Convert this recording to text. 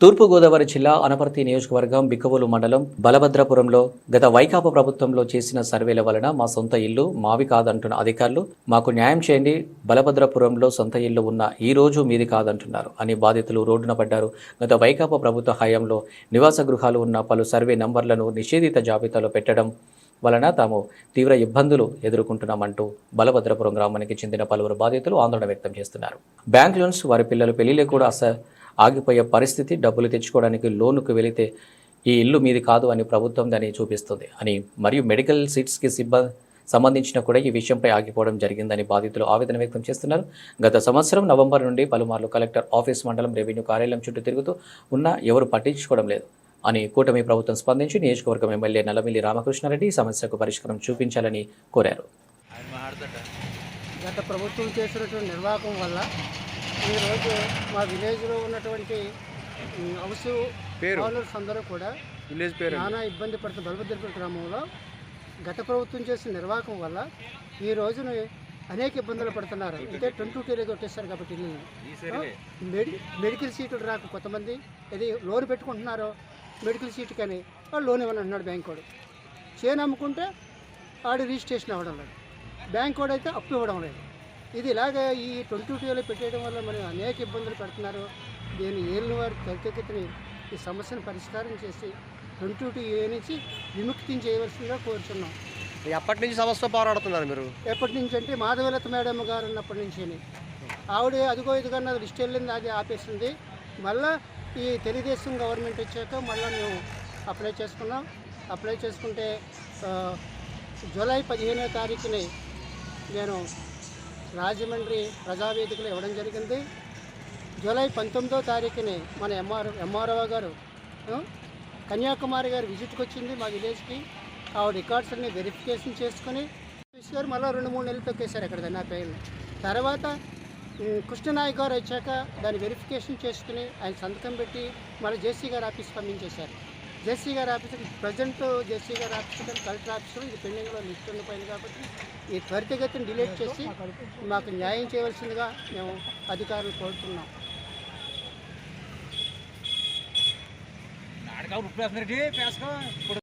తూర్పుగోదావరి జిల్లా అనపర్తి నియోజకవర్గం బిక్కవోలు మండలం బలభద్రపురంలో గత వైకాపా ప్రభుత్వంలో చేసిన సర్వేల వలన మా సొంత ఇల్లు మావి కాదంటున్న అధికారులు మాకు న్యాయం చేయండి బలభద్రపురంలో సొంత ఇల్లు ఉన్న ఈ రోజు మీది కాదంటున్నారు అని బాధితులు రోడ్డున పడ్డారు. గత వైకాపా ప్రభుత్వ హయాంలో నివాస గృహాలు ఉన్న పలు సర్వే నంబర్లను నిషేధిత జాబితాలో పెట్టడం వలన తాము తీవ్ర ఇబ్బందులు ఎదుర్కొంటున్నామంటూ బలభద్రపురం గ్రామానికి చెందిన పలువురు బాధితులు ఆందోళన వ్యక్తం చేస్తున్నారు. బ్యాంక్ లోన్స్ వారి పిల్లల పెళ్ళిలో కూడా అస ఆగిపోయే పరిస్థితి డబ్బులు తెచ్చుకోవడానికి లోనుకు వెళితే ఈ ఇల్లు మీది కాదు అని ప్రభుత్వం దాన్ని చూపిస్తుంది అని మరియు మెడికల్ సీట్స్కి సిబ్బంది సంబంధించిన కూడా ఈ విషయంపై ఆగిపోవడం జరిగిందని బాధితులు ఆవేదన వ్యక్తం చేస్తున్నారు. గత సంవత్సరం నవంబర్ నుండి పలుమార్లు కలెక్టర్ ఆఫీస్ మండలం రెవెన్యూ కార్యాలయం చుట్టూ తిరుగుతూ ఉన్నా ఎవరు పట్టించుకోవడం లేదు అని కూటమి ప్రభుత్వం స్పందించి నియోజకవర్గం ఎమ్మెల్యే నల్లమిల్లి రామకృష్ణారెడ్డి ఈ సమస్యకు పరిష్కారం చూపించాలని కోరారు. గత ప్రభుత్వం చేసినటువంటి నిర్వాహకం వల్ల ఈరోజు మా విలేజ్లో ఉన్నటువంటి హౌస్ పేరు? ఓనర్స్ అందరూ కూడా విలేజ్ పేరు నానా ఇబ్బంది పడుతున్న బలభద్రపురం గ్రామంలో గత ప్రభుత్వం చేసిన నిర్వాహకం వల్ల ఈ రోజున అనేక ఇబ్బందులు పడుతున్నారు. అంటే ట్వంటీ టూ కొట్టేస్తారు కాబట్టి మెడి మెడికల్ సీట్లు రాక కొంతమంది ఇది లోన్ పెట్టుకుంటున్నారు మెడికల్ సీట్ కానీ వాడు లోన్ ఇవ్వని అంటున్నాడు బ్యాంక్ వాడు. చేను అమ్ముకుంటే ఆడు రిజిస్ట్రేషన్ అవ్వడం లేదు. బ్యాంక్ వాడు అయితే అప్పు ఇవ్వడం లేదు. ఇది ఇలాగ ఈ ట్వంటీ టూలో పెట్టేయడం వల్ల మనం అనేక ఇబ్బందులు పెడుతున్నారు. దీన్ని ఏలిన వారు త్వరితగతిని ఈ సమస్యను పరిష్కారం చేసి ట్వంటీ టూ ఏ నుంచి విముక్తిని చేయవలసిందిగా కోరుచున్నాం. ఎప్పటి నుంచి సమస్య పోరాడుతున్నారు మీరు? ఎప్పటి నుంచి అంటే మాధవలత మేడం గారు ఉన్నప్పటి నుంచి ఆవిడ అదిగో ఇదిగో అన్నది లిస్ట్ వెళ్ళింది అది ఆపేసింది. మళ్ళా ఈ తెలుగుదేశం గవర్నమెంట్ వచ్చాక మళ్ళీ మేము అప్లై చేసుకున్నాం. అప్లై చేసుకుంటే జూలై పదిహేనో తారీఖుని నేను రాజమండ్రి ప్రజావేదికలో ఇవ్వడం జరిగింది. జూలై పంతొమ్మిదో తారీఖుని మన ఎంఆర్ ఎంఆర్ఓ గారు కన్యాకుమారి గారు విజిట్కి వచ్చింది మా విలేజ్కి. ఆ రికార్డ్స్ అన్ని వెరిఫికేషన్ చేసుకుని గారు మళ్ళీ రెండు మూడు నెలలు తొక్కేశారు అక్కడ నా పేరు తర్వాత కృష్ణనాయక్ గారు వచ్చాక దాన్ని వెరిఫికేషన్ చేసుకుని ఆయన సంతకం పెట్టి మళ్ళీ జేసీ గారు ఆఫీస్ పంపించేశారు. జేసీ గారి ఆఫీసు ప్రజెంట్ జేసీ గారి ఆఫీస్ కానీ కలెక్టర్ ఆఫీస్లో ఇది పెండింగ్లో లిస్ట్ ఉండిపోయింది కాబట్టి ఈ త్వరితగతిని డిలీట్ చేసి మాకు న్యాయం చేయవలసిందిగా మేము అధికారులు కోరుతున్నాం. ఇప్పుడు